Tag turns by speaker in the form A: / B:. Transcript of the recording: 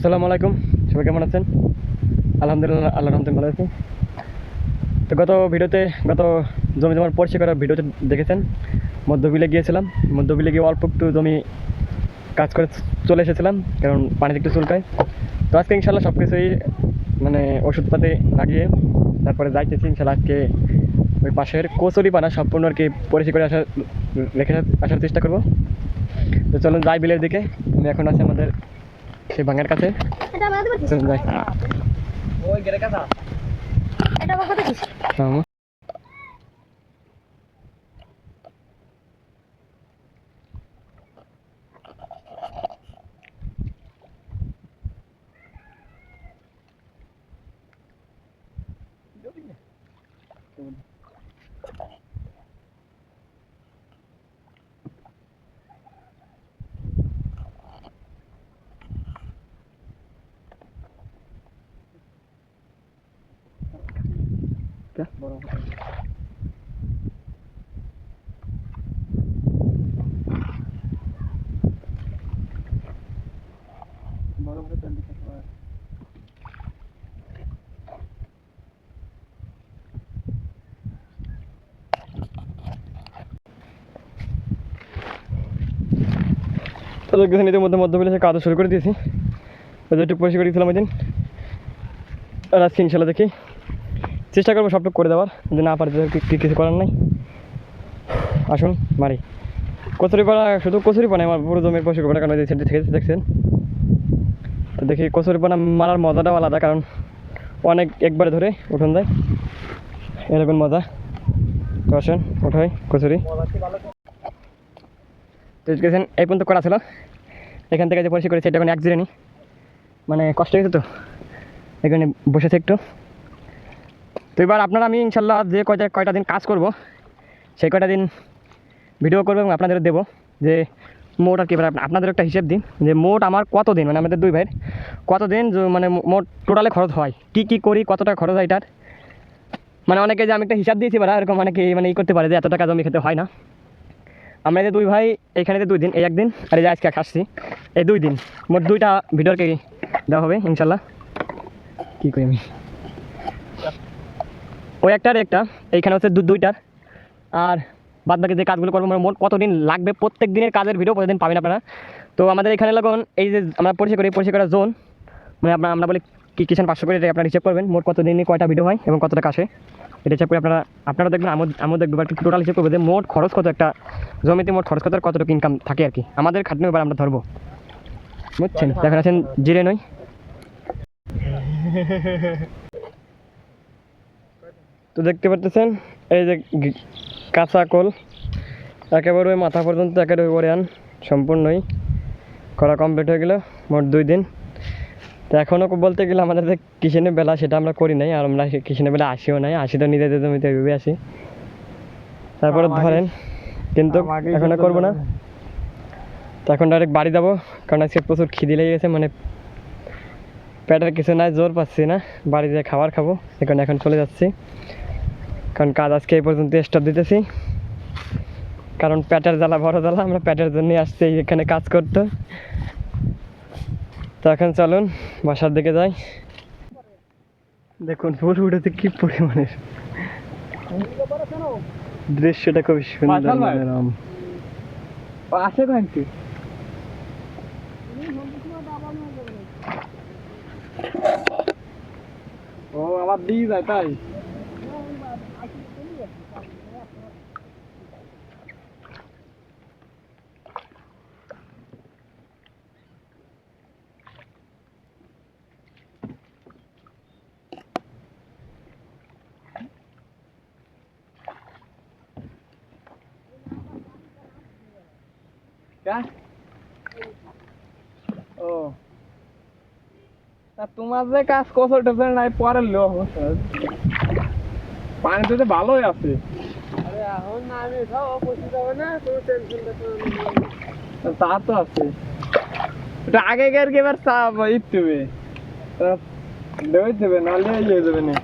A: আসসালামু আলাইকুম। সবাই কেমন আছেন? আলহামদুলিল্লাহ আল্লাহ রহমতে ভালো আছি। তো গত ভিডিওতে, গত জমি জমার পরিষ্কার করার ভিডিওতে দেখেছেন। মধ্যবিলে গিয়েছিলাম। মধ্যবিলে গিয়ে অল্প একটু জমি কাজ করে চলে এসেছিলাম, কারণ পানিতে একটু চুলকায়। তো আজকে ইনশাল্লাহ সব কিছুই মানে ওষুধপাতি লাগিয়ে তারপরে যাইতেছি। ইনশাল্লাহ আজকে ওই পাশের কচুরি পানা সম্পূর্ণ আর কি পরিষ্কার করে আসার, রেখে আসার চেষ্টা করব। তো চলুন যাই বিলের দিকে। আমি এখন আছি আমাদের সেই ভাঙার কাছে?
B: এটা বানাতে পারছিস
A: গেরে যাই।
B: এটা কত দেখিস
A: হুম। তো দেখতেছেন ইতিমধ্যে মধ্যবিলে কাজ শুরু করে দিয়েছি। একটু পরিষ্কার করেছিলাম ওই দিন। আর আজকে ইনশাল্লাহ দেখি। চেষ্টা করব সবটুকু করে দেওয়ার, যদি না পারি কিছু করার নাই। আসুন মারি কচুরি পাড়া, শুধু কচুরি পানা আমার পুরো জমির করা কারণ সেটা থেকে দেখছেন? তো দেখি, কচুরি পানা মারার মজাটাও আলাদা, কারণ অনেক একবারে ধরে উঠুন যায় এরকম মজা। তো আসুন ওঠাই কচুরি। তো গেছেন এই পর্যন্ত করা ছিল। এখান থেকে যে পরিষ্কার করেছি, এটা এখন এক জিরে মানে কষ্ট হয়েছে তো? এখানে বসেছে একটু। তো এবার আপনারা আমি ইনশাল্লাহ যে কয়টা কয়টা দিন কাজ করব, সেই কয়টা দিন ভিডিও করব এবং আপনাদের দেবো যে মোট আর কি আপনাদের একটা হিসেব দিন যে মোট আমার কত দিন মানে আমাদের দুই ভাইয়ের কত দিন মানে মোট টোটালে খরচ হয়, কী কী করি কত টাকা খরচ হয় এটার। মানে অনেকে যে আমি একটা হিসাব দিয়েছি এবার, এরকম অনেকে মানে ই করতে পারে যে এত টাকা জমি খেতে হয় না। আমরা যে দুই ভাই, এখানে যে দুই দিন, এই একদিন আর এই যে আজকে আসছি এই দুই দিন, মোট দুইটা ভিডিওকে দেওয়া হবে ইনশাল্লাহ। কী করি আমি? ওই একটার একটা, এইখানে হচ্ছে দুইটার। আর বাদ বাকি যে কাজগুলো করব, মোট কতদিন লাগবে প্রত্যেক দিনের কাজের ভিডিও প্রতিদিন পাবেন আপনারা। তো আমাদের এখানে লাগুন এই যে আমরা পরিষ্কার করি, পরিষ্কার করার জোন মানে আপনার আমরা বলি কি কিষান পাঁচশো করে এটা আপনারা হিসেব করবেন। মোট কত দিনে কয়টা ভিডিও হয় এবং কতটা আসে এটা হিসাব করে আপনারা আপনারা দেখবেন আমিও দেখব আর টোটাল হিসেব করব যে মোট খরচ কত একটা জমিতে মোট খরচ কত কতটুকু ইনকাম থাকে আর কি। আমাদের খাটনি এবার আমরা ধরবো। বুঝছেন? দেখেন আছেন জিরে নই। তো দেখতে পারতেছেন এই যে কাঁচা কল একেবারে ওই মাথা পর্যন্ত একেবারে ওই আন সম্পূর্ণই। করা কমপ্লিট হয়ে গেল মোট দুই দিন। তো এখনও বলতে গেলে আমাদের যে কিষেনের বেলা সেটা আমরা করি নাই আর আমরা কিষেনের বেলা আসিও নাই আসি তো নিজেদের জমিতে ভেবে আসি। তারপরে ধরেন কিন্তু এখন করব না। তো এখন ডাইরেক্ট বাড়ি যাব কারণ আজকে প্রচুর খিদি লেগে গেছে মানে পেটের কিছু নাই জোর পাচ্ছি না বাড়ি যেয়ে খাবার খাব এখানে এখন চলে যাচ্ছি। কারণ কাজ আজকে এই পর্যন্ত স্টপ দিতেছি। কারণ পেটের জ্বালা বড় জ্বালা আমরা পেটের জন্যই আসছি এখানে কাজ করতে। তো এখন চলুন বাসার দিকে যাই। দেখুন ফুল উঠেছে কি পরিমাণের দৃশ্যটা খুবই সুন্দর মনোরম।
C: আছে কয়েকটি ও আবার দিয়ে যায় তাই? क्या ও। তা তোমার যে কাজ নাই পরের লোক পানিতে তো ভালোই আছে।
B: আরে এখন না আমি সব বসে যাবে না কোনো টেনশন
C: তা তো আছে। ওটা আগে গের এবার চাপ ইটুবে দেবে নাহলে ইয়ে যাবে না।